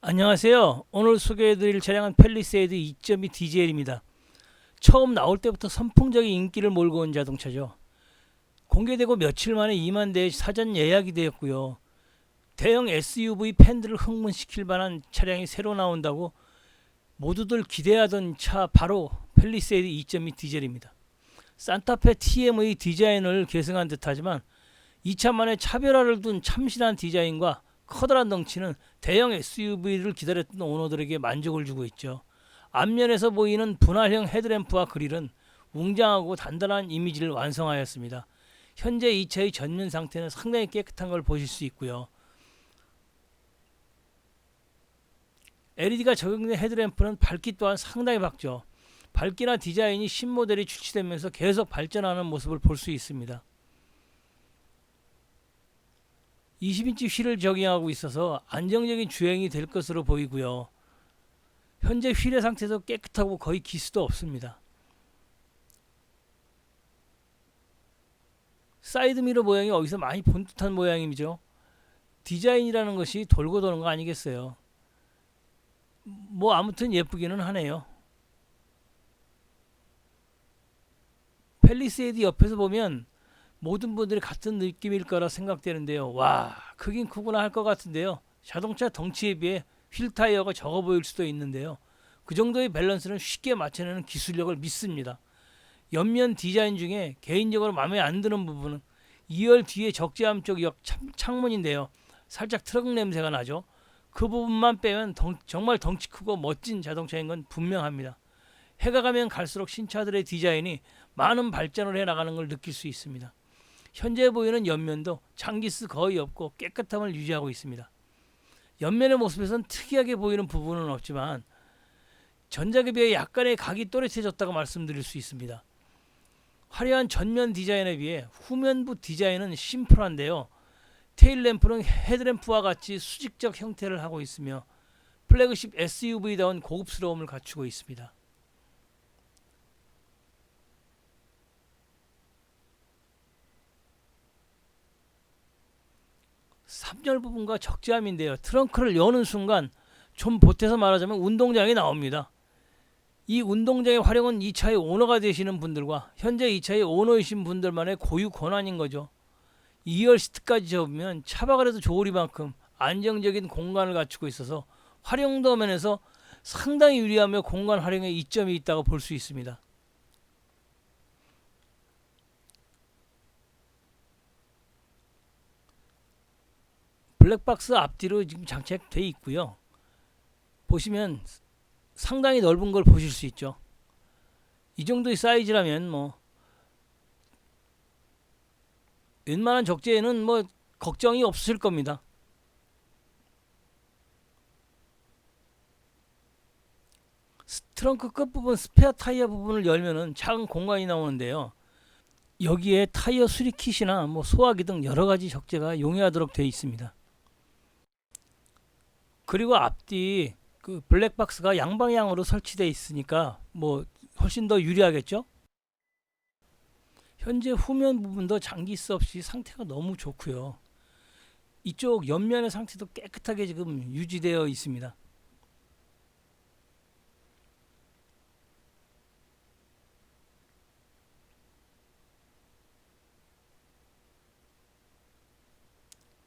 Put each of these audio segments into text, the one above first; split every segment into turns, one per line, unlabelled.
안녕하세요. 오늘 소개해드릴 차량은 펠리세이드 2.2 디젤입니다. 처음 나올 때부터 선풍적인 인기를 몰고 온 자동차죠. 공개되고 며칠 만에 2만 대의 사전 예약이 되었고요. 대형 SUV 팬들을 흥분시킬 만한 차량이 새로 나온다고 모두들 기대하던 차 바로 펠리세이드 2.2 디젤입니다. 산타페 TM의 디자인을 계승한 듯하지만 이 차만의 차별화를 둔 참신한 디자인과 커다란 덩치는 대형 SUV를 기다렸던 오너들에게 만족을 주고 있죠. 앞면에서 보이는 분할형 헤드램프와 그릴은 웅장하고 단단한 이미지를 완성하였습니다. 현재 이 차의 전면 상태는 상당히 깨끗한 걸 보실 수 있고요. LED가 적용된 헤드램프는 밝기 또한 상당히 밝죠. 밝기나 디자인이 신모델이 출시되면서 계속 발전하는 모습을 볼 수 있습니다. 20인치 휠을 적용하고 있어서 안정적인 주행이 될 것으로 보이고요. 현재 휠의 상태도 깨끗하고 거의 기스도 없습니다. 사이드미러 모양이 어디서 많이 본 듯한 모양이죠. 디자인이라는 것이 돌고 도는 거 아니겠어요. 뭐 아무튼 예쁘기는 하네요. 펠리세이드 옆에서 보면 모든 분들이 같은 느낌일 거라 생각되는데요. 와, 크긴 크구나 할 것 같은데요. 자동차 덩치에 비해 휠 타이어가 적어 보일 수도 있는데요. 그 정도의 밸런스는 쉽게 맞춰내는 기술력을 믿습니다. 옆면 디자인 중에 개인적으로 마음에 안 드는 부분은 2열 뒤에 적재함 쪽 역 창문인데요. 살짝 트럭 냄새가 나죠. 그 부분만 빼면 덩, 정말 덩치 크고 멋진 자동차인 건 분명합니다. 해가 가면 갈수록 신차들의 디자인이 많은 발전을 해 나가는 걸 느낄 수 있습니다. 현재 보이는 옆면도 장기스 거의 없고 깨끗함을 유지하고 있습니다. 옆면의 모습에선 특이하게 보이는 부분은 없지만 전작에 비해 약간의 각이 또렷해졌다고 말씀드릴 수 있습니다. 화려한 전면 디자인에 비해 후면부 디자인은 심플한데요. 테일 램프는 헤드램프와 같이 수직적 형태를 하고 있으며 플래그십 SUV다운 고급스러움을 갖추고 있습니다. 삼열 부분과 적재함인데요. 트렁크를 여는 순간 좀 보태서 말하자면 운동장이 나옵니다. 이 운동장의 활용은 이 차의 오너가 되시는 분들과 현재 이 차의 오너이신 분들만의 고유 권한인 거죠. 2열 시트까지 접으면 차박을 해도 좋으리만큼 안정적인 공간을 갖추고 있어서 활용도 면에서 상당히 유리하며 공간 활용에 이점이 있다고 볼 수 있습니다. 블랙박스 앞뒤로 지금 장착돼 있고요. 보시면 상당히 넓은 걸 보실 수 있죠. 이 정도의 사이즈라면 뭐 웬만한 적재에는 뭐 걱정이 없으실 겁니다. 스- 트렁크 끝부분 스페어 타이어 부분을 열면은 작은 공간이 나오는데요. 여기에 타이어 수리 킷이나 뭐 소화기 등 여러 가지 적재가 용이하도록 되어 있습니다. 그리고 앞뒤 그 블랙박스가 양방향으로 설치되어 있으니까 뭐 훨씬 더 유리하겠죠? 현재 후면 부분도 장기스 없이 상태가 너무 좋고요. 이쪽 옆면의 상태도 깨끗하게 지금 유지되어 있습니다.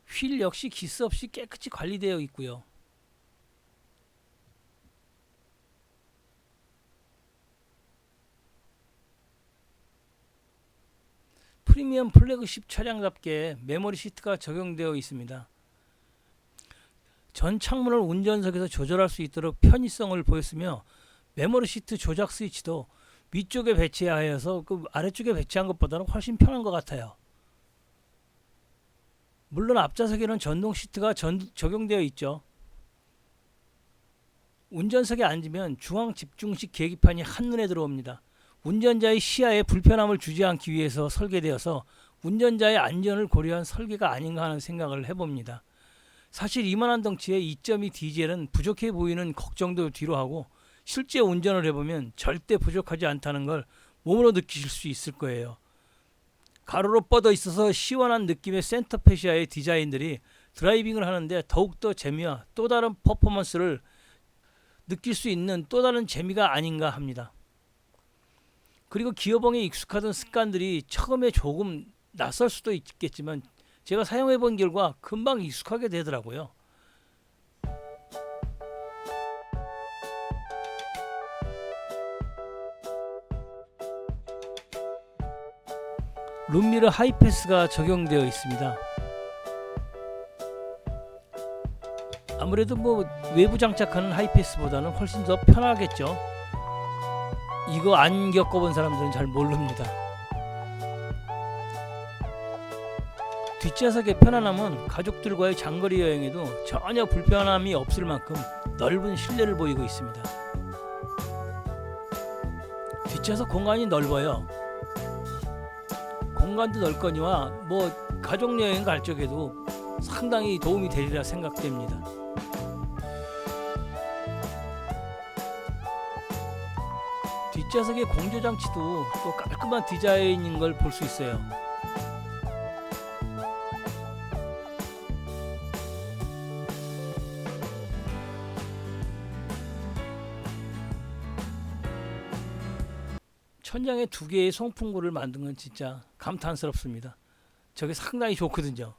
휠 역시 기스 없이 깨끗이 관리되어 있고요. 프리미엄 플래그십 차량답게 메모리 시트가 적용되어 있습니다. 전 창문을 운전석에서 조절할 수 있도록 편의성을 보였으며 메모리 시트 조작 스위치도 위쪽에 배치하여서 그 아래쪽에 배치한 것보다는 훨씬 편한 것 같아요. 물론 앞좌석에는 전동 시트가 전, 적용되어 있죠. 운전석에 앉으면 중앙 집중식 계기판이 한눈에 들어옵니다. 운전자의 시야에 불편함을 주지 않기 위해서 설계되어서 운전자의 안전을 고려한 설계가 아닌가 하는 생각을 해봅니다. 사실 이만한 덩치의 2.2 디젤은 부족해 보이는 걱정도 뒤로 하고 실제 운전을 해보면 절대 부족하지 않다는 걸 몸으로 느끼실 수 있을 거예요. 가로로 뻗어 있어서 시원한 느낌의 센터 페시아의 디자인들이 드라이빙을 하는데 더욱더 재미와 또 다른 퍼포먼스를 느낄 수 있는 또 다른 재미가 아닌가 합니다. 그리고 기어봉에 익숙하던 습관들이 처음에 조금 낯설 수도 있겠지만 제가 사용해 본 결과 금방 익숙하게 되더라고요. 룸미러 하이패스가 적용되어 있습니다. 아무래도 뭐 외부 장착하는 하이패스보다는 훨씬 더 편하겠죠. 이거 안 겪어본 사람들은 잘 모릅니다. 뒷좌석의 편안함은 가족들과의 장거리 여행에도 전혀 불편함이 없을 만큼 넓은 실내를 보이고 있습니다. 뒷좌석 공간이 넓어요. 공간도 넓거니와 뭐 가족 여행 갈 적에도 상당히 도움이 되리라 생각됩니다. 뒷좌석의 공조 장치도 또 깔끔한 디자인인 걸 볼 수 있어요. 천장에 두 개의 송풍구를 만든 건 진짜 감탄스럽습니다. 저게 상당히 좋거든요.